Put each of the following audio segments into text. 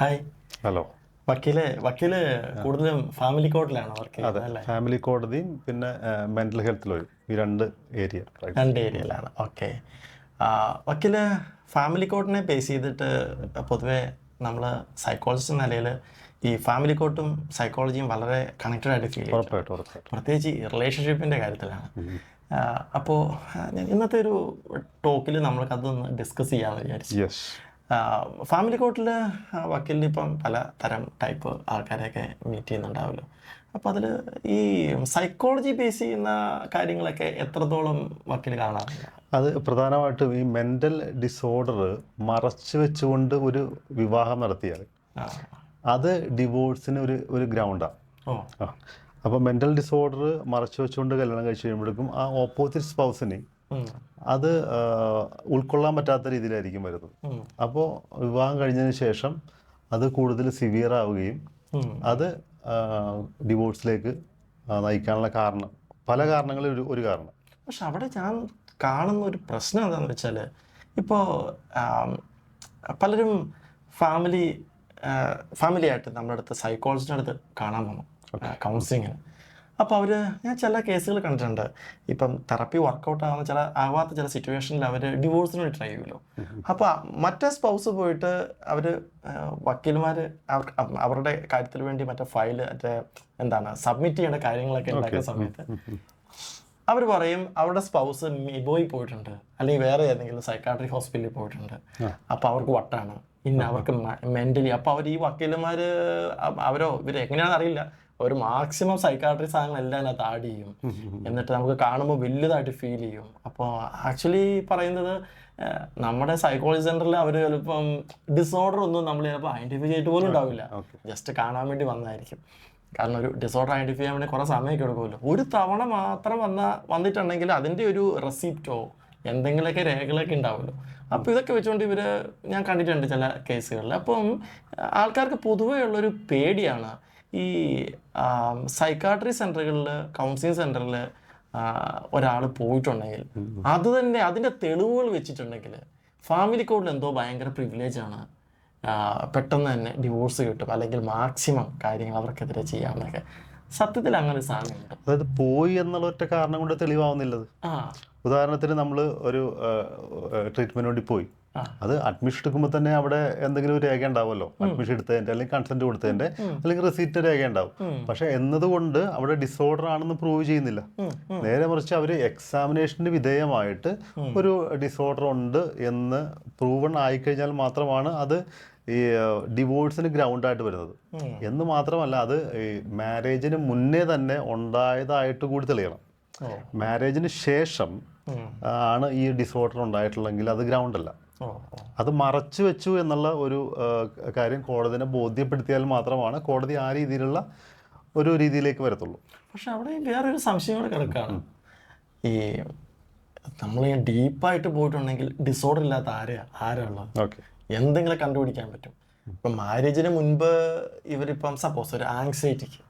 Hi. Hello. വക്കീലെ വക്കീൽ കൂടുതലും ഫാമിലി കോർട്ടിലാണ് വർക്ക് ചെയ്യുന്നത് ഫാമിലി കോടതിയും പിന്നെ മെന്റൽ ഹെൽത്ത് ലോയും ഈ രണ്ട് ഏരിയ രണ്ട് ഏരിയയിലാണ് ഓക്കെ. വക്കീൽ ഫാമിലി കോർട്ടിനെ ബേസ് ചെയ്തിട്ട് പൊതുവെ നമ്മൾ സൈക്കോളജിസ്റ്റ് നിലയിൽ ഈ ഫാമിലി കോർട്ടും സൈക്കോളജിയും വളരെ കണക്റ്റഡ് ആയിട്ട് ഫീൽ ചെയ്യും പ്രത്യേകിച്ച് ഈ റിലേഷൻഷിപ്പിന്റെ കാര്യത്തിലാണ്. അപ്പോൾ ഇന്നത്തെ ഒരു ടോക്കിൽ നമ്മൾക്കതൊന്ന് ഡിസ്കസ് ചെയ്യാമെന്ന് വിചാരിച്ചു. ഫാമിലി കോർട്ടിൽ വക്കീലിന് ഇപ്പം പല തരം ടൈപ്പ് ആൾക്കാരെയൊക്കെ മീറ്റ് ചെയ്യുന്നുണ്ടാവുമല്ലോ അപ്പോൾ അതിൽ ഈ സൈക്കോളജി ബേസ് ചെയ്യുന്ന കാര്യങ്ങളൊക്കെ എത്രത്തോളം വക്കീൽ കാണാറില്ല അത് പ്രധാനമായിട്ടും ഈ മെന്റൽ ഡിസോർഡർ മറച്ചു വെച്ചുകൊണ്ട് ഒരു വിവാഹം നടത്തിയാൽ അത് ഡിവോഴ്സിന് ഒരു ഒരു ഗ്രൗണ്ടാണ് അപ്പോൾ മെന്റൽ ഡിസോർഡർ മറച്ചു വെച്ചുകൊണ്ട് കല്യാണം കഴിച്ച് കഴിയുമ്പോഴേക്കും ആ ഓപ്പോസിറ്റ് സ്പൗസിന്. അത് ഉൾക്കൊള്ളാൻ പറ്റാത്ത രീതിയിലായിരിക്കും വരുന്നത്. അപ്പോ അപ്പോൾ വിവാഹം കഴിഞ്ഞതിന് ശേഷം അത് കൂടുതൽ സിവിയർ ആവുകയും അത് ഡിവോഴ്സിലേക്ക് നയിക്കാനുള്ള കാരണം പല കാരണങ്ങളിൽ ഒരു ഒരു കാരണം. പക്ഷെ അവിടെ ഞാൻ കാണുന്ന ഒരു പ്രശ്നം എന്താണെന്ന് വെച്ചാൽ ഇപ്പോൾ പലരും ഫാമിലി ഫാമിലിയായിട്ട് നമ്മുടെ അടുത്ത് സൈക്കോളജിന്റെ അടുത്ത് കാണാൻ വന്നു. കൗൺസിലിങ്ങിന് അപ്പോൾ അവർ ഞാൻ ചില കേസുകൾ കണ്ടിട്ടുണ്ട്. ഇപ്പം തെറപ്പി വർക്കൗട്ട് ആവുന്ന ചില ആവാത്ത ചില സിറ്റുവേഷനിൽ അവർ ഡിവോഴ്സിന് വേണ്ടി ട്രൈ ചെയ്യുമല്ലോ അപ്പോൾ മറ്റേ സ്പൗസ് പോയിട്ട് അവർ വക്കീൽമാർ അവരുടെ കാര്യത്തിന് വേണ്ടി മറ്റേ ഫയൽ മറ്റേ എന്താണ് സബ്മിറ്റ് ചെയ്യേണ്ട കാര്യങ്ങളൊക്കെ ഉണ്ടാക്കുന്ന സമയത്ത് അവർ പറയും അവരുടെ സ്പൗസ് മിബോയിൽ പോയിട്ടുണ്ട്. അല്ലെങ്കിൽ വേറെ ഏതെങ്കിലും സൈക്കാട്രി ഹോസ്പിറ്റലിൽ പോയിട്ടുണ്ട്. അപ്പോൾ അവർക്ക് വട്ടാണ്. ഇന്ന അവർക്ക് മെന്റലി അപ്പോൾ അവർ ഈ വക്കീലന്മാർ അവരോ ഇവർ എങ്ങനെയാണെന്ന് അറിയില്ല. ഒരു മാക്സിമം സൈക്കാട്രി സാധനങ്ങൾ എല്ലാം അതിനകത്ത് ആഡ് ചെയ്യും. എന്നിട്ട് നമുക്ക് കാണുമ്പോൾ വലുതായിട്ട് ഫീൽ ചെയ്യും. അപ്പോൾ ആക്ച്വലി പറയുന്നത് നമ്മുടെ സൈക്കോളജി സെന്ററിൽ അവർ ചിലപ്പം ഡിസോർഡർ ഒന്നും നമ്മൾ ചിലപ്പോൾ ഐഡന്റിഫൈ ചെയ്തിട്ട് പോലും ഉണ്ടാവില്ല. ജസ്റ്റ് കാണാൻ വേണ്ടി വന്നായിരിക്കും കാരണം ഒരു ഡിസോർഡർ ഐഡന്റിഫൈ ചെയ്യാൻ വേണ്ടി കുറേ സമയമൊക്കെ എടുക്കുമല്ലോ. ഒരു തവണ മാത്രം വന്ന വന്നിട്ടുണ്ടെങ്കിൽ അതിന്റെ ഒരു റെസിപ്റ്റോ എന്തെങ്കിലുമൊക്കെ രേഖകളൊക്കെ ഉണ്ടാവുമല്ലോ. അപ്പോൾ ഇതൊക്കെ വെച്ചുകൊണ്ട് ഇവർ ഞാൻ കണ്ടിട്ടുണ്ട് ചില കേസുകളിൽ അപ്പം ആൾക്കാർക്ക് പൊതുവേ ഉള്ളൊരു പേടിയാണ് ഈ സൈക്കാട്രി സെന്ററുകളിൽ കൗൺസിലിംഗ് സെന്ററിൽ ഒരാൾ പോയിട്ടുണ്ടെങ്കിൽ അത് തന്നെ അതിന്റെ തെളിവുകൾ വെച്ചിട്ടുണ്ടെങ്കിൽ ഫാമിലി കോഡിൽ എന്തോ ഭയങ്കര പ്രിവിലേജ് ആണ്. പെട്ടെന്ന് തന്നെ ഡിവോഴ്സ് കിട്ടും. അല്ലെങ്കിൽ മാക്സിമം കാര്യങ്ങൾ അവർക്കെതിരെ ചെയ്യാമെന്നൊക്കെ സത്യത്തിൽ അങ്ങനെ സാധനം അതായത് പോയി എന്നുള്ള ഒറ്റ കാരണം കൊണ്ട് തെളിവാവുന്നില്ലത്. ഉദാഹരണത്തിന് നമ്മൾ ഒരു ട്രീറ്റ്മെന്റ് വേണ്ടി പോയി. അത് അഡ്മിഷൻ എടുക്കുമ്പോൾ തന്നെ അവിടെ എന്തെങ്കിലും ഒരു രേഖ ഉണ്ടാവുമല്ലോ. അഡ്മിഷൻ എടുത്തതിന്റെ അല്ലെങ്കിൽ കൺസെന്റ് കൊടുത്തതിന്റെ അല്ലെങ്കിൽ റിസീറ്റ് രേഖ ഉണ്ടാവും. പക്ഷെ എന്നതുകൊണ്ട് അവിടെ ഡിസോർഡർ ആണെന്ന് പ്രൂവ് ചെയ്യുന്നില്ല. നേരെ മറിച്ച് അവർ എക്സാമിനേഷന് വിധേയമായിട്ട് ഒരു ഡിസോർഡർ ഉണ്ട് എന്ന് പ്രൂവൺ ആയിക്കഴിഞ്ഞാൽ മാത്രമാണ് അത് ഈ ഡിവോഴ്സിന് ഗ്രൗണ്ടായിട്ട് വരുന്നത്. എന്ന് മാത്രമല്ല അത് ഈ മാരേജിന് മുന്നേ തന്നെ ഉണ്ടായതായിട്ട് കൂടി തെളിയണം. മാരേജിന് ശേഷം ആണ് ഈ ഡിസോർഡർ ഉണ്ടായിട്ടുള്ളെങ്കിൽ അത് ഗ്രൗണ്ടല്ല അത് മറച്ചു വെച്ചു എന്നുള്ള ഒരു കാര്യം കോടതിനെ ബോധ്യപ്പെടുത്തിയാൽ മാത്രമാണ് കോടതി ആ രീതിയിലുള്ള ഒരു രീതിയിലേക്ക് വരത്തുള്ളൂ. പക്ഷെ അവിടെ വേറൊരു സംശയം കൂടെ കിടക്കാണ് ഈ നമ്മൾ ഡീപ്പായിട്ട് പോയിട്ടുണ്ടെങ്കിൽ ഡിസോർഡർ ഇല്ലാത്ത ആരെയാ? ആരാ ഉള്ളത്? ഓക്കെ. എന്തെങ്കിലും കണ്ടുപിടിക്കാൻ പറ്റും. ഇപ്പം മാരേജിന് മുൻപ് ഇവരിപ്പം സപ്പോസ് ഒരു ആങ്സൈറ്റിക്ക്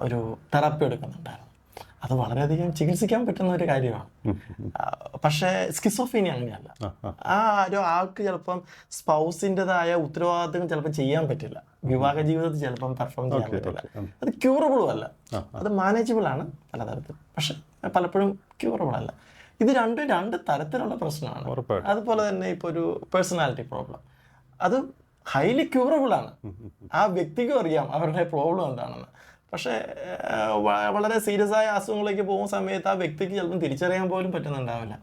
ഒരു തെറപ്പി എടുക്കുന്നുണ്ടായിരുന്നു. അത് വളരെയധികം ചികിത്സിക്കാൻ പറ്റുന്ന ഒരു കാര്യമാണ്. പക്ഷേ സ്കിസോഫീനി അങ്ങനെയല്ല. ആ ഒരു ആൾക്ക് ചിലപ്പം സ്പൗസിന്റെതായ ഉത്തരവാദിത്വം ചിലപ്പോൾ ചെയ്യാൻ പറ്റില്ല. വിവാഹ ജീവിതത്തിൽ ചിലപ്പം പെർഫോം ചെയ്യാൻ പറ്റില്ല. അത് ക്യൂറബിളും അല്ല. അത് മാനേജബിൾ ആണ് പലതരത്തിൽ. പക്ഷെ പലപ്പോഴും ക്യൂറബിൾ അല്ല. ഇത് രണ്ടും രണ്ട് തരത്തിലുള്ള പ്രശ്നമാണ്. അതുപോലെ തന്നെ ഇപ്പോൾ ഒരു പേഴ്സണാലിറ്റി പ്രോബ്ലം അത് ഹൈലി ക്യൂറബിൾ ആണ്. ആ വ്യക്തിക്കും അറിയാം അവരുടെ പ്രോബ്ലം എന്താണെന്ന്. പക്ഷേ വളരെ സീരിയസ് ആയ അസുഖങ്ങളിലേക്ക് പോകുന്ന സമയത്ത് ആ വ്യക്തിക്ക് ചിലപ്പോൾ തിരിച്ചറിയാൻ പോലും പറ്റുന്നുണ്ടാവില്ല.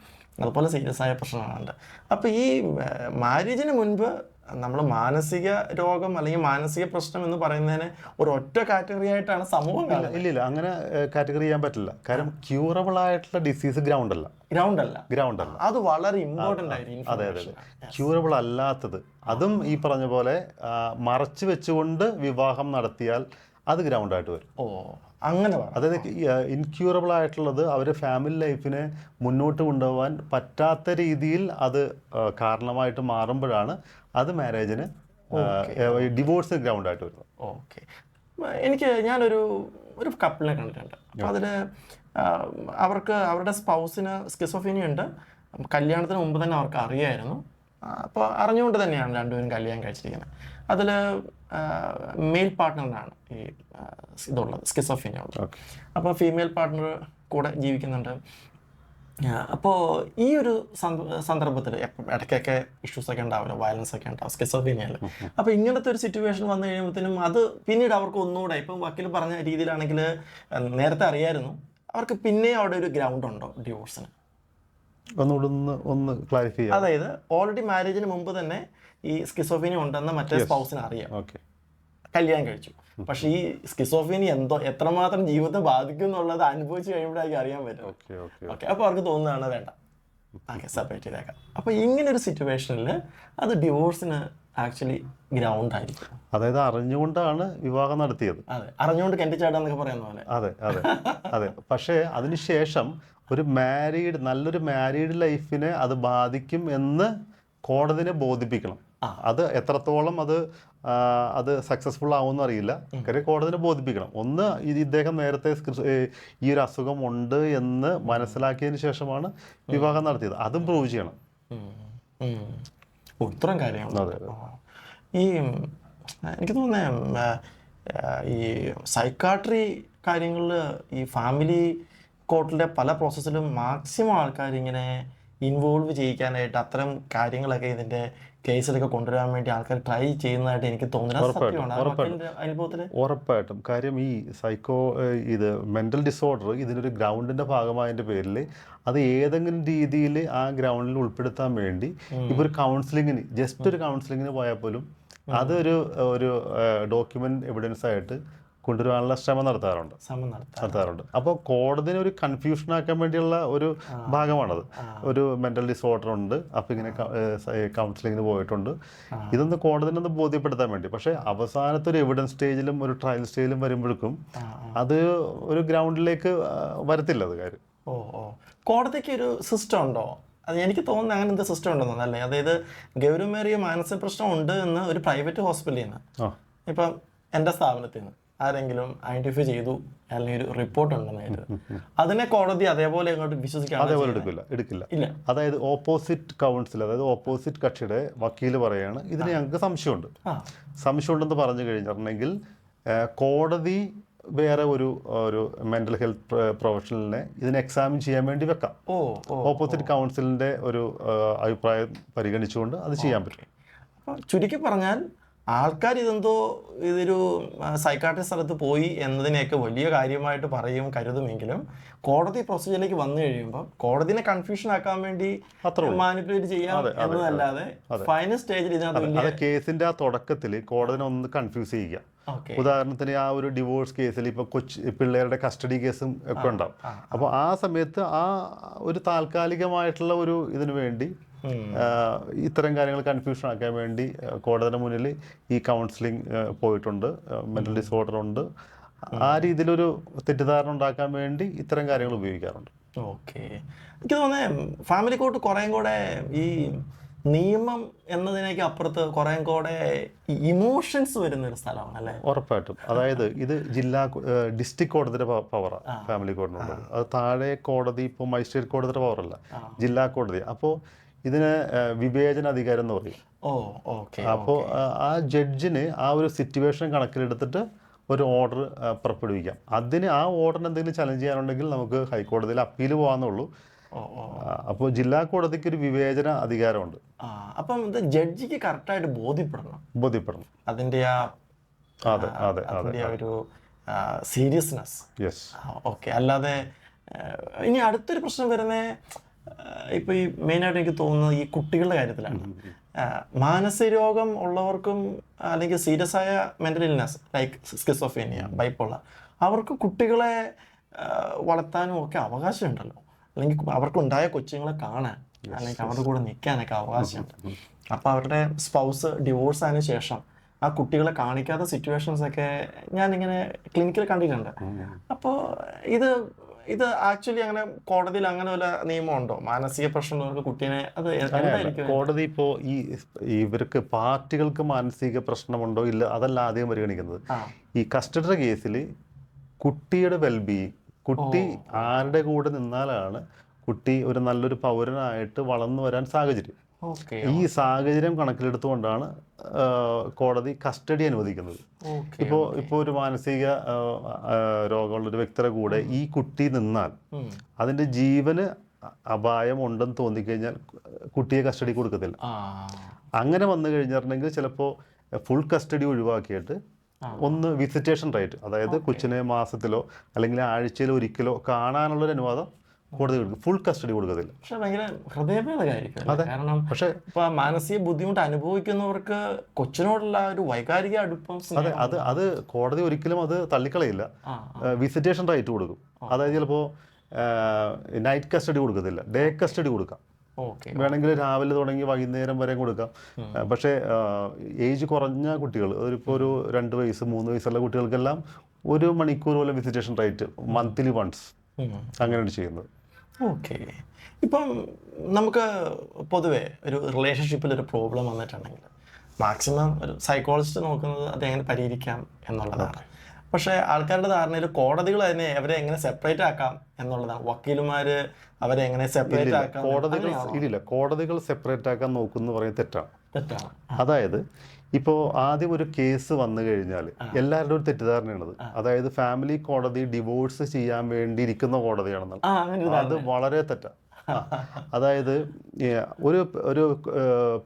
അതുപോലെ സീരിയസ് ആയ പ്രശ്നങ്ങളുണ്ട്. അപ്പോൾ ഈ മാരേജിന് മുൻപ് നമ്മൾ മാനസിക രോഗം അല്ലെങ്കിൽ മാനസിക പ്രശ്നം എന്ന് പറയുന്നതിന് ഒരു ഒറ്റ കാറ്റഗറി ആയിട്ടാണ് സമൂഹം ഇല്ല ഇല്ല അങ്ങനെ കാറ്റഗറി ചെയ്യാൻ പറ്റില്ല. കാരണം ക്യൂറബിൾ ആയിട്ടുള്ള ഡിസീസ് ഗ്രൗണ്ട് അല്ല. ഗ്രൗണ്ട് അല്ല. ഗ്രൗണ്ട് അല്ല. അത് വളരെ ഇമ്പോർട്ടന്റ് ആയിരിക്കും അതെ അതെ ക്യൂറബിൾ അല്ലാത്തത്. അതും ഈ പറഞ്ഞ പോലെ മറച്ചു വെച്ചുകൊണ്ട് വിവാഹം നടത്തിയാൽ അത് ഗ്രൗണ്ടായിട്ട് വരും. ഓ. അങ്ങനെ അതായത് ഇൻക്യൂറബിൾ ആയിട്ടുള്ളത് അവർ ഫാമിലി ലൈഫിനെ മുന്നോട്ട് കൊണ്ടുപോകാൻ പറ്റാത്ത രീതിയിൽ അത് കാരണമായിട്ട് മാറുമ്പോഴാണ് അത് മാരേജിന് ഡിവോഴ്സ് ഗ്രൗണ്ട് ആയിട്ട് വരുന്നത്. ഓക്കെ എനിക്ക് ഞാനൊരു ഒരു കപ്പിളിനെ കണ്ടിട്ടുണ്ട്. അപ്പോൾ അതിൽ അവർക്ക് അവരുടെ സ്പൗസിന് സ്കിസോഫിനി ഉണ്ട്. കല്യാണത്തിന് മുമ്പ് തന്നെ അവർക്ക് അറിയായിരുന്നു. അപ്പോൾ അറിഞ്ഞുകൊണ്ട് തന്നെയാണ് രണ്ടുപേരും കല്യാണം കഴിച്ചിരിക്കുന്നത്. അതിൽ മെയിൽ പാർട്ട്ണറിനാണ് ഈ ഇതുള്ളത് സ്കിസോഫിനിയ ഉള്ളത്. അപ്പോൾ ഫീമെയിൽ പാർട്ട്ണർ കൂടെ ജീവിക്കുന്നുണ്ട്. അപ്പോൾ ഈ ഒരു സന്ദർഭത്തിൽ ഇടയ്ക്കൊക്കെ ഇഷ്യൂസ് ഒക്കെ ഉണ്ടാവില്ല? വയലൻസ് ഒക്കെ ഉണ്ടാവും സ്കിസോഫീനിയയിൽ അപ്പോൾ ഇങ്ങനത്തെ ഒരു സിറ്റുവേഷൻ വന്നു കഴിയുമ്പോഴത്തേനും അത് പിന്നീട് അവർക്ക് ഒന്നുകൂടെ ഇപ്പം വക്കീൽ പറഞ്ഞ രീതിയിലാണെങ്കിൽ നേരത്തെ അറിയായിരുന്നു അവർക്ക് പിന്നെ അവിടെ ഒരു ഗ്രൗണ്ട് ഉണ്ടോ ഡിവോഴ്സിന് ഒന്നുകൂടെ ഒന്ന് ഒന്ന് ക്ലാരിഫൈ ചെയ്യാം. അതായത് ഓൾറെഡി മാരേജിന് മുമ്പ് തന്നെ ഈ സ്കിസോഫിനി ഉണ്ടെന്ന് മറ്റേ സ്പൗസിന് അറിയാം. ഓക്കെ കല്യാണം കഴിച്ചു. പക്ഷെ ഈ സ്കിസോഫീനി എന്തോ എത്രമാത്രം ജീവിതത്തെ ബാധിക്കും എന്നുള്ളത് അനുഭവിച്ച് കഴിയുമ്പോഴായിരിക്കും അറിയാൻ പറ്റും ഓക്കെ അപ്പൊ ഓക്കെ അപ്പോൾ അവർക്ക് തോന്നുന്നതാണ് വേണ്ട. സെപ്പറേറ്റ് ചെയ്തേക്കാം. അപ്പോൾ ഇങ്ങനെ ഒരു സിറ്റുവേഷനിൽ അത് ഡിവോഴ്സിന് ആക്ച്വലി ഗ്രൗണ്ട് ആയിരിക്കും. അതായത് അറിഞ്ഞുകൊണ്ടാണ് വിവാഹം നടത്തിയത്. അതെ അറിഞ്ഞുകൊണ്ട് കെട്ടിച്ചാടാന്നൊക്കെ പറയുന്ന പോലെ. അതെ അതെ അതെ. പക്ഷേ അതിനുശേഷം ഒരു മാരീഡ് നല്ലൊരു മാരീഡ് ലൈഫിനെ അത് ബാധിക്കും എന്ന് കോടതിനെ ബോധിപ്പിക്കണം. അത് എത്രത്തോളം അത് അത് സക്സസ്ഫുൾ ആവുമെന്ന് അറിയില്ല. കാര്യം കോടതിനെ ബോധിപ്പിക്കണം. ഒന്ന് ഇത് ഇദ്ദേഹം നേരത്തെ ഈ ഒരു അസുഖം ഉണ്ട് എന്ന് മനസ്സിലാക്കിയതിന് ശേഷമാണ് വിവാഹം നടത്തിയത്. അതും പ്രൂവ് ചെയ്യണം. ഉത്തരം കാര്യമാണ് ഈ എനിക്ക് തോന്നുന്നത് ഈ സൈക്കാട്രി കാര്യങ്ങളിൽ ഈ ഫാമിലി കോർട്ടിലെ പല പ്രോസസ്സിലും മാക്സിമം ആൾക്കാർ ഇങ്ങനെ ഇൻവോൾവ് ചെയ്യിക്കാനായിട്ട് അത്തരം കാര്യങ്ങളൊക്കെ ഇതിന്റെ കേസിലൊക്കെ കൊണ്ടുവരാൻ വേണ്ടി ആൾക്കാർ ട്രൈ ചെയ്യുന്നതായിട്ട് എനിക്ക് തോന്നുന്നു. ഉറപ്പായിട്ടും കാര്യം ഈ സൈക്കോ ഇത് മെന്റൽ ഡിസോർഡർ ഇതിനൊരു ഗ്രൗണ്ടിന്റെ ഭാഗമായതിന്റെ പേരിൽ അത് ഏതെങ്കിലും രീതിയിൽ ആ ഗ്രൗണ്ടിൽ ഉൾപ്പെടുത്താൻ വേണ്ടി ഇപ്പൊ ഒരു കൗൺസിലിങ്ങിന് ജസ്റ്റ് ഒരു കൗൺസിലിങ്ങിന് പോയാൽ പോലും അതൊരു ഒരു ഡോക്യുമെന്റ് എവിഡൻസ് ആയിട്ട് കൊണ്ടുവരാനുള്ള ശ്രമം നടത്താറുണ്ട്. നടത്താറുണ്ട്. അപ്പോൾ കോടതിനെ ഒരു കൺഫ്യൂഷൻ ആക്കാൻ വേണ്ടിയുള്ള ഒരു ഭാഗമാണത്. ഒരു മെന്റൽ ഡിസോർഡർ ഉണ്ട്. അപ്പോൾ ഇങ്ങനെ കൗൺസിലിങ്ങിന് പോയിട്ടുണ്ട്. ഇതൊന്ന് കോടതിനെ ഒന്ന് ബോധ്യപ്പെടുത്താൻ വേണ്ടി. പക്ഷേ അവസാനത്തെ ഒരു എവിഡൻസ് സ്റ്റേജിലും ഒരു ട്രയൽ സ്റ്റേജിലും വരുമ്പോഴേക്കും അത് ഒരു ഗ്രൗണ്ടിലേക്ക് വരത്തില്ല അത് കാര്യം. ഓ ഓ. കോടതിക്ക് ഒരു സിസ്റ്റം ഉണ്ടോ? അത് എനിക്ക് തോന്നുന്നു അങ്ങനെ എന്ത് സിസ്റ്റം ഉണ്ടെന്ന് അല്ലേ? അതായത് ഗൗരവമേറിയ മാനസിക പ്രശ്നം ഉണ്ട് എന്ന് ഒരു പ്രൈവറ്റ് ഹോസ്പിറ്റലിൽ നിന്ന്. ഇപ്പം എന്റെ സ്ഥാപനത്തിൽ നിന്ന്. ആരെങ്കിലും ഐഡന്റിഫൈ ചെയ്തു അല്ലെങ്കിൽ ഒരു റിപ്പോർട്ട് ഉണ്ടെന്ന്. അതിനെ കോടതി അതേപോലെ അങ്ങോട്ട് വിശ്വസിക്കാൻ അതേപോലെ എടുക്കില്ല എടുക്കില്ല. ഇല്ല. അതായത് ഓപ്പോസിറ്റ് കൗൺസിൽ അതായത് ഓപ്പോസിറ്റ് കക്ഷിയുടെ വക്കീൽ പറയാണ്. ഇതിന് ഞങ്ങൾക്ക് സംശയമുണ്ട്. സംശയമുണ്ടെന്ന് പറഞ്ഞു കഴിഞ്ഞിട്ടുണ്ടെങ്കിൽ കോടതി വേറെ ഒരു ഒരു മെന്റൽ ഹെൽത്ത് പ്രൊഫഷണലിനെ ഇതിനെ എക്സാമിൻ ചെയ്യാൻ വേണ്ടി വെക്കാം. ഓപ്പോസിറ്റ് കൗൺസിലിന്റെ ഒരു അഭിപ്രായം പരിഗണിച്ചുകൊണ്ട് അത് ചെയ്യാൻ പറ്റും. ചുരുക്കി പറഞ്ഞാൽ ആൾക്കാർ ഇതെന്തോ ഇതൊരു സൈക്കാട്രി സ്ഥലത്ത് പോയി എന്നതിനെയൊക്കെ വലിയ കാര്യമായിട്ട് പറയും കരുതുമെങ്കിലും കോടതി പ്രൊസീജിയറിലേക്ക് വന്നു കഴിയുമ്പോൾ കോടതിനെ കൺഫ്യൂഷൻ ആക്കാൻ വേണ്ടി മാനിപ്പുലേറ്റ് ചെയ്യാം എന്നതല്ലാതെ ഫൈനൽ സ്റ്റേജിൽ ഇതിനകത്ത് കേസിന്റെ ആ തുടക്കത്തിൽ കോടതിനെ ഒന്ന് കൺഫ്യൂസ് ചെയ്യുക. ഉദാഹരണത്തിന് ആ ഒരു ഡിവോഴ്സ് കേസിൽ ഇപ്പൊ കൊച്ചു പിള്ളേരുടെ കസ്റ്റഡി കേസും ഒക്കെ ഉണ്ടാവും. അപ്പോൾ ആ സമയത്ത് ആ ഒരു താൽക്കാലികമായിട്ടുള്ള ഒരു ഇതിനു വേണ്ടി ഇത്തരം കാര്യങ്ങൾ കൺഫ്യൂഷൻ ആക്കാൻ വേണ്ടി കോടതിയുടെ മുന്നിൽ ഈ കൗൺസിലിംഗ് പോയിട്ടുണ്ട്. മെന്റൽ ഡിസോർഡർ ഉണ്ട്. ആ രീതിയിലൊരു തെറ്റിദ്ധാരണ ഉണ്ടാക്കാൻ വേണ്ടി ഇത്തരം കാര്യങ്ങൾ ഉപയോഗിക്കാറുണ്ട്. ഓക്കെ. എനിക്ക് തോന്നുന്നത് ഫാമിലി കോർട്ട് കുറേം കൂടെ ഈ നിയമം എന്നതിനേക്ക് അപ്പുറത്ത് കുറേ കൂടെ ഇമോഷൻസ് വരുന്ന ഒരു സ്ഥലമാണ് അല്ലേ? ഉറപ്പായിട്ടും. അതായത് ഇത് ജില്ലാ ഡിസ്ട്രിക്ട് കോടതിയുടെ പവറാണ് ഫാമിലി കോടതിനുള്ളത് അത് താഴെ കോടതി ഇപ്പോൾ മജിസ്ട്രേറ്റ് കോടതിയുടെ പവറല്ല ജില്ലാ കോടതി. അപ്പോൾ ഇതിന് വിവേചന അധികാരം എന്ന് പറയും. ഓ ഓക്കെ അപ്പോൾ ആ ജഡ്ജിന് ആ ഒരു സിറ്റുവേഷൻ കണക്കിലെടുത്തിട്ട് ഒരു ഓർഡർ പുറപ്പെടുവിക്കാം. അതിന് ആ ഓർഡറിന് എന്തെങ്കിലും ചലഞ്ച് ചെയ്യാനുണ്ടെങ്കിൽ നമുക്ക് ഹൈക്കോടതിയിൽ അപ്പീൽ ഓ അപ്പോൾ ജില്ലാ കോടതിക്ക് ഒരു വിവേചന അധികാരമുണ്ട്. അപ്പം ഇത് ജഡ്ജിക്ക് കറക്റ്റായിട്ട് ബോധ്യപ്പെടണം. ബോധ്യപ്പെടണം. അതിന്റെ ആ അതെ അതെ അതെ അതിന്റെ ആ ഒരു സീരിയസ്നെസ് യെസ് ഓക്കെ. അല്ലാതെ ഇനി അടുത്തൊരു പ്രശ്നം വരുന്നത് ഇപ്പോൾ ഈ മെയിനായിട്ട് എനിക്ക് തോന്നുന്നത് ഈ കുട്ടികളുടെ കാര്യത്തിലാണ്. മാനസിക രോഗം ഉള്ളവർക്കും അല്ലെങ്കിൽ സീരിയസ് ആയ mental illness like schizophrenia bipolar അവർക്ക് കുട്ടികളെ വളർത്താനും ഒക്കെ അവകാശമുണ്ടല്ലോ. അല്ലെങ്കിൽ അവർക്കുണ്ടായ കൊച്ചുങ്ങളെ കാണാൻ അല്ലെങ്കിൽ അവരുടെ കൂടെ നിൽക്കാനൊക്കെ അവകാശമുണ്ട്. അപ്പോൾ അവരുടെ സ്പൗസ് ഡിവോഴ്സ് ആയതിനു ശേഷം ആ കുട്ടികളെ കാണിക്കാത്ത സിറ്റുവേഷൻസ് ഒക്കെ ഞാൻ ഇങ്ങനെ ക്ലിനിക്കിൽ കണ്ടിട്ടുണ്ട്. അപ്പോൾ ഇത് ഇത് ആക്ച്വലി അങ്ങനെ കോടതിയിൽ അങ്ങനെ വല്ല നിയമമുണ്ടോ? മാനസിക പ്രശ്നമുള്ളവർക്ക് കുട്ടീനെ അത് കോടതി ഇപ്പോ ഈ ഇവർക്ക് പാർട്ടികൾക്ക് മാനസിക പ്രശ്നമുണ്ടോ ഇല്ല അതല്ല ആദ്യം പരിഗണിക്കുന്നത്. ഈ കസ്റ്റഡിയുടെ കേസിൽ കുട്ടിയുടെ വെൽബീയിങ് കുട്ടി ആരുടെ കൂടെ നിന്നാലാണ് കുട്ടി ഒരു നല്ലൊരു പൗരനായിട്ട് വളർന്നു വരാൻ സാഹചര്യം. ഈ സാഹചര്യം കണക്കിലെടുത്തുകൊണ്ടാണ് കോടതി കസ്റ്റഡി അനുവദിക്കുന്നത്. ഇപ്പോ ഇപ്പോൾ ഇപ്പോൾ ഒരു മാനസിക രോഗമുള്ള ഒരു വ്യക്തിയുടെ കൂടെ ഈ കുട്ടി നിന്നാൽ അതിന്റെ ജീവന് അപായം ഉണ്ടെന്ന് തോന്നിക്കഴിഞ്ഞാൽ കുട്ടിയെ കസ്റ്റഡി കൊടുക്കത്തില്ല. അങ്ങനെ വന്നു കഴിഞ്ഞിട്ടുണ്ടെങ്കിൽ ചിലപ്പോ ഫുൾ കസ്റ്റഡി ഒഴിവാക്കിയിട്ട് ഒന്ന് വിസിറ്റേഷൻ റൈറ്റ് അതായത് കൊച്ചിനെ മാസത്തിലോ അല്ലെങ്കിൽ ആഴ്ചയിലോ ഒരിക്കലോ കാണാനുള്ളൊരു അനുവാദം കോടതി കൊടുക്കും. ഫുൾ കസ്റ്റഡി കൊടുക്കത്തില്ല. പക്ഷെ ഭയങ്കര ഹൃദയഭേദമായിരിക്കും അതെ. കാരണം പക്ഷേ ഇപ്പൊ മാനസിക ബുദ്ധിമുട്ട് അനുഭവിക്കുന്നവർക്ക് കൊച്ചിനോടുള്ള ഒരു വൈകാരിക അടുപ്പം അതെ അത് അത് കോടതി ഒരിക്കലും അത് തള്ളിക്കളയില്ല. വിസിറ്റേഷൻ റൈറ്റ് കൊടുക്കും. അതായത് ചിലപ്പോൾ നൈറ്റ് കസ്റ്റഡി കൊടുക്കത്തില്ല. ഡേ കസ്റ്റഡി കൊടുക്കാം. ഓക്കെ. വേണമെങ്കിൽ രാവിലെ തുടങ്ങി വൈകുന്നേരം വരെ കൊടുക്കാം. പക്ഷെ പക്ഷേ ഏജ് കുറഞ്ഞ കുട്ടികൾ അതിപ്പോൾ ഒരു രണ്ട് വയസ്സ് മൂന്ന് വയസ്സുള്ള കുട്ടികൾക്കെല്ലാം ഒരു മണിക്കൂർ പോലെ വിസിറ്റേഷൻ റൈറ്റ് മന്ത്ലി വൺസ് അങ്ങനെയാണ് ചെയ്യുന്നത്. ഓക്കെ. ഇപ്പം നമുക്ക് പൊതുവേ ഒരു റിലേഷൻഷിപ്പിൽ ഒരു പ്രോബ്ലം വന്നിട്ടുണ്ടെങ്കിൽ മാക്സിമം ഒരു സൈക്കോളജിസ്റ്റ് നോക്കുന്നത് അത് എങ്ങനെ പരിഹരിക്കാം എന്നുള്ളതാണ്. പക്ഷേ ആൾക്കാരുടെ ധാരണയിൽ കോടതികൾ അതിനെ അവരെ എങ്ങനെ സെപ്പറേറ്റ് ആക്കാം എന്നുള്ളതാണ്. വക്കീലുമാര് അവരെ എങ്ങനെ സെപ്പറേറ്റ് ആക്കാം? കോടതികൾ ഇല്ല കോടതികൾ സെപ്പറേറ്റ് ആക്കാൻ നോക്കുന്നു പറയുന്നത് തെറ്റാണ്. തെറ്റാണ് അതായത് ഇപ്പോൾ ആദ്യം ഒരു കേസ് വന്നു കഴിഞ്ഞാൽ എല്ലാവരുടെ ഒരു തെറ്റിദ്ധാരണയാണത്. അതായത് ഫാമിലി കോടതി ഡിവോഴ്സ് ചെയ്യാൻ വേണ്ടി ഇരിക്കുന്ന കോടതിയാണെന്നാണ് അത് വളരെ തെറ്റാ. അതായത് ഒരു ഒരു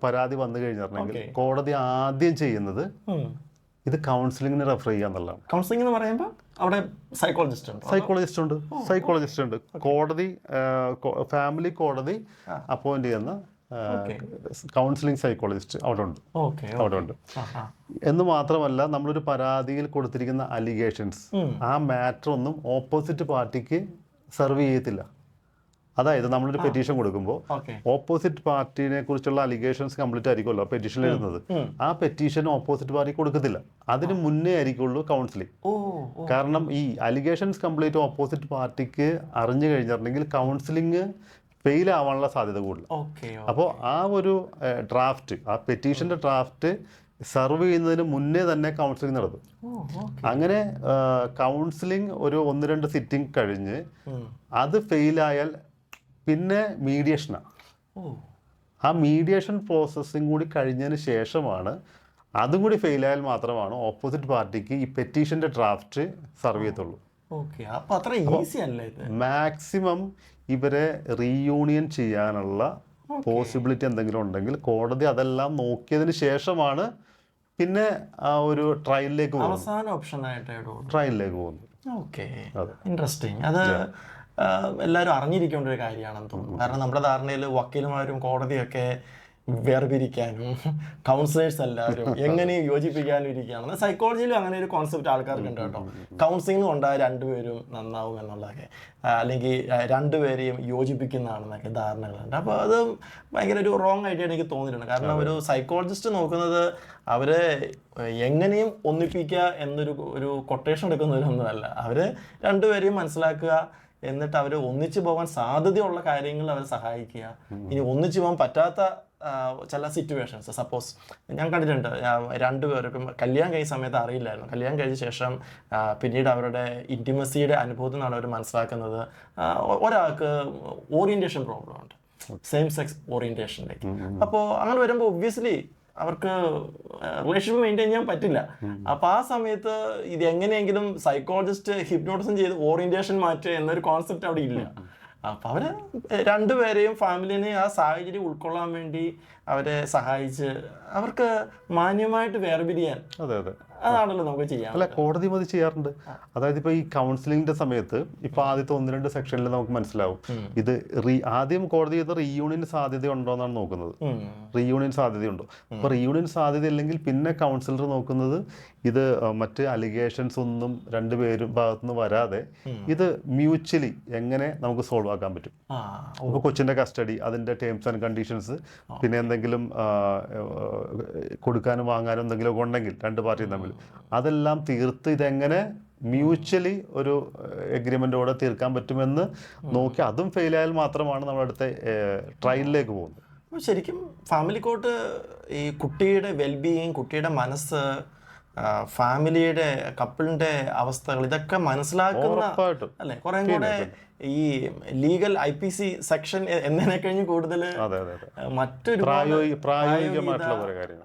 പരാതി വന്നു കഴിഞ്ഞിട്ടുണ്ടെങ്കിൽ കോടതി ആദ്യം ചെയ്യുന്നത് ഇത് കൗൺസിലിങ്ങിന് റെഫർ ചെയ്യുക എന്നുള്ളതാണ്. കൗൺസിലിംഗ് എന്ന് പറയുമ്പോൾ അവിടെ സൈക്കോളജിസ്റ്റ് ഉണ്ട്. സൈക്കോളജിസ്റ്റ് ഉണ്ട്. സൈക്കോളജിസ്റ്റ് ഉണ്ട്. കോടതി ഫാമിലി കോടതി അപ്പോയിന്റ് ചെയ്യുന്ന കൗൺസിലിംഗ് സൈക്കോളജിസ്റ്റ് അവിടെ ഉണ്ട് അവിടെ ഉണ്ട് എന്ന് മാത്രമല്ല നമ്മളൊരു പരാതിയിൽ കൊടുത്തിരിക്കുന്ന അലിഗേഷൻസ് ആ മാറ്റർ ഒന്നും ഓപ്പോസിറ്റ് പാർട്ടിക്ക് സെർവ് ചെയ്യത്തില്ല. അതായത് നമ്മളൊരു പെറ്റീഷൻ കൊടുക്കുമ്പോൾ ഓപ്പോസിറ്റ് പാർട്ടിനെ കുറിച്ചുള്ള അലിഗേഷൻസ് കംപ്ലീറ്റ് ആയിരിക്കുമല്ലോ പെറ്റീഷൻ എഴുതുന്നത് ആ പെറ്റീഷൻ ഓപ്പോസിറ്റ് പാർട്ടി കൊടുക്കത്തില്ല. അതിന് മുന്നേ ആയിരിക്കുള്ളൂ കൗൺസിലിംഗ് കാരണം ഈ അലിഗേഷൻസ് കംപ്ലീറ്റ് ഓപ്പോസിറ്റ് പാർട്ടിക്ക് അറിഞ്ഞു കഴിഞ്ഞിട്ടുണ്ടെങ്കിൽ കൗൺസിലിംഗ് ഫെയിൽ ആവാനുള്ള സാധ്യത കൂടുതൽ ഓക്കെ അപ്പോൾ ആ ഒരു ഡ്രാഫ്റ്റ് ആ പെറ്റീഷന്റെ ഡ്രാഫ്റ്റ് സർവ് ചെയ്യുന്നതിന് മുന്നേ തന്നെ കൗൺസിലിംഗ് നടത്തും. അങ്ങനെ കൗൺസിലിംഗ് ഒരു ഒന്ന് രണ്ട് സിറ്റിംഗ് കഴിഞ്ഞ് അത് ഫെയിലായാൽ പിന്നെ മീഡിയേഷനാണ് ആ. മീഡിയേഷൻ പ്രോസസ്സിങ് കൂടി കഴിഞ്ഞതിന് ശേഷമാണ് അതും കൂടി ഫെയിലായാൽ മാത്രമാണ് ഓപ്പോസിറ്റ് പാർട്ടിക്ക് ഈ പെറ്റീഷന്റെ ഡ്രാഫ്റ്റ് സർവ് ചെയ്യത്തുള്ളൂ. മാക്സിമം ഇവരെ റീയൂണിയൻ ചെയ്യാനുള്ള പോസിബിലിറ്റി എന്തെങ്കിലും ഉണ്ടെങ്കിൽ കോടതി അതെല്ലാം നോക്കിയതിന് ശേഷമാണ് പിന്നെ ആ ഒരു ട്രയലിലേക്ക് പോകുന്നത്. അവസാന ഓപ്ഷൻ ആയിട്ട് ട്രയലിലേക്ക് പോകുന്നത്. ഓക്കെ ഇൻട്രസ്റ്റിംഗ് അത് എല്ലാവരും അറിഞ്ഞിരിക്കേണ്ട ഒരു കാര്യമാണെന്ന് തോന്നുന്നു. കാരണം നമ്മുടെ ധാരണയിൽ വക്കീലുമാരും കോടതിയൊക്കെ വേർപിരിക്കാനും കൗൺസിലേഴ്സ് എല്ലാവരും എങ്ങനെയും യോജിപ്പിക്കാനും ഇരിക്കുകയാണ് സൈക്കോളജിയിലും അങ്ങനെ ഒരു കോൺസെപ്റ്റ് ആൾക്കാർക്ക് ഉണ്ട് കേട്ടോ. കൗൺസിലിംഗ് കൊണ്ടാൽ രണ്ടുപേരും നന്നാവും എന്നുള്ളതൊക്കെ. അല്ലെങ്കിൽ രണ്ടുപേരെയും യോജിപ്പിക്കുന്നതാണെന്നൊക്കെ ധാരണകളുണ്ട്. അപ്പോൾ അത് ഭയങ്കര ഒരു റോങ് ഐഡിയ എനിക്ക് തോന്നിയിട്ടുണ്ട്. കാരണം ഒരു സൈക്കോളജിസ്റ്റ് നോക്കുന്നത് അവരെ എങ്ങനെയും ഒന്നിപ്പിക്കുക എന്നൊരു ഒരു കൊട്ടേഷൻ എടുക്കുന്നവരൊന്നുമല്ല. അവർ രണ്ടുപേരെയും മനസ്സിലാക്കുക എന്നിട്ട് അവർ ഒന്നിച്ചു പോകാൻ സാധ്യതയുള്ള കാര്യങ്ങൾ അവരെ സഹായിക്കുക. ഇനി ഒന്നിച്ചു പോകാൻ പറ്റാത്ത ചില സിറ്റുവേഷൻസ് സപ്പോസ് ഞാൻ കണ്ടിട്ടുണ്ട് ആ, രണ്ടുപേർക്കും കല്യാണം കഴിഞ്ഞ സമയത്ത് അറിയില്ലായിരുന്നു. കല്യാണം കഴിഞ്ഞ ശേഷം പിന്നീട് അവരുടെ ഇന്റിമസിയുടെ അനുഭവത്തിൽ നിന്നാണ് അവർ മനസ്സിലാക്കുന്നത്. ഒരാൾക്ക് ഓറിയന്റേഷൻ പ്രോബ്ലം ഉണ്ട്. സെയിം സെക്സ് ഓറിയന്റേഷനിലേക്ക് അപ്പോൾ അങ്ങനെ വരുമ്പോൾ ഒബ്വിയസ്ലി അവർക്ക് റിലേഷൻഷിപ്പ് മെയിന്റെയിൻ ചെയ്യാൻ പറ്റില്ല. അപ്പൊ ആ സമയത്ത് ഇത് എങ്ങനെയെങ്കിലും സൈക്കോളജിസ്റ്റ് ഹിപ്നോട്ടിസം ചെയ്ത് ഓറിയന്റേഷൻ മാറ്റുക എന്നൊരു കോൺസെപ്റ്റ് അവിടെ ഇല്ല. അപ്പൊ അവർ രണ്ടുപേരെയും ഫാമിലിനെ ആ സാഹചര്യം ഉൾക്കൊള്ളാൻ വേണ്ടി അവരെ സഹായിച്ച് അവർക്ക് മാന്യമായിട്ട് വേർപിരിയാൻ അതെ അതെ. അതാണല്ലോ നമുക്ക് ചെയ്യാം അല്ല കോടതി മതി ചെയ്യാറുണ്ട്. അതായത് ഇപ്പോൾ ഈ കൗൺസിലിംഗിന്റെ സമയത്ത് ഇപ്പോൾ ആദ്യത്തെ ഒന്ന് രണ്ട് സെക്ഷനിൽ നമുക്ക് മനസ്സിലാവും. ഇത് റീ ആദ്യം കോടതി ചെയ്ത റീയൂണിയൻ സാധ്യത ഉണ്ടോ എന്നാണ് നോക്കുന്നത്. റീയൂണിയൻ സാധ്യതയുണ്ടോ? അപ്പോൾ റീയൂണിയൻ സാധ്യത ഇല്ലെങ്കിൽ പിന്നെ കൗൺസിലർ നോക്കുന്നത് ഇത് മറ്റ് അലിഗേഷൻസ് ഒന്നും രണ്ടുപേരും ഭാഗത്തുനിന്ന് വരാതെ ഇത് മ്യൂച്വലി എങ്ങനെ നമുക്ക് സോൾവ് ആക്കാൻ പറ്റും? ആ അപ്പോൾ കൊച്ചിന്റെ കസ്റ്റഡി അതിന്റെ ടേംസ് ആൻഡ് കണ്ടീഷൻസ് പിന്നെ എന്തെങ്കിലും കൊടുക്കാനും വാങ്ങാനും എന്തെങ്കിലുമൊക്കെ ഉണ്ടെങ്കിൽ രണ്ട് പാർട്ടിയും തമ്മിൽ. അതെല്ലാം തീർത്ത് ഇതെങ്ങനെ മ്യൂച്വലി ഒരു എഗ്രിമെന്റോടെ തീർക്കാൻ പറ്റുമെന്ന് നോക്കി അതും ഫെയിലായാൽ മാത്രമാണ് നമ്മളടുത്ത ട്രയലിലേക്ക് പോകുന്നത്. ശരിക്കും ഫാമിലി കോർട്ട് ഈ കുട്ടിയുടെ വെൽബീയിങ് കുട്ടിയുടെ മനസ്സ് ഫാമിലിയുടെ കപ്പിളിന്റെ അവസ്ഥകൾ ഇതൊക്കെ മനസ്സിലാക്കുന്ന അല്ലെ? കുറെ കൂടെ ഈ legal I P C section എന്നതിനെ കഴിഞ്ഞ് കൂടുതൽ മറ്റൊരു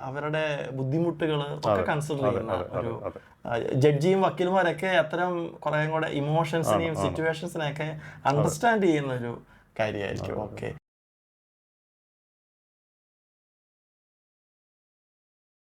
അവരുടെ ബുദ്ധിമുട്ടുകൾ ഒക്കെ കൺസിഡർ ചെയ്യുന്ന ഒരു ജഡ്ജിയും വക്കീൽമാരൊക്കെ അത്തരം കുറെ കൂടെ ഇമോഷൻസിനെയും സിറ്റുവേഷൻസിനെയൊക്കെ അണ്ടർസ്റ്റാൻഡ് ചെയ്യുന്ന ഒരു കാര്യമായിരിക്കും ഓക്കെ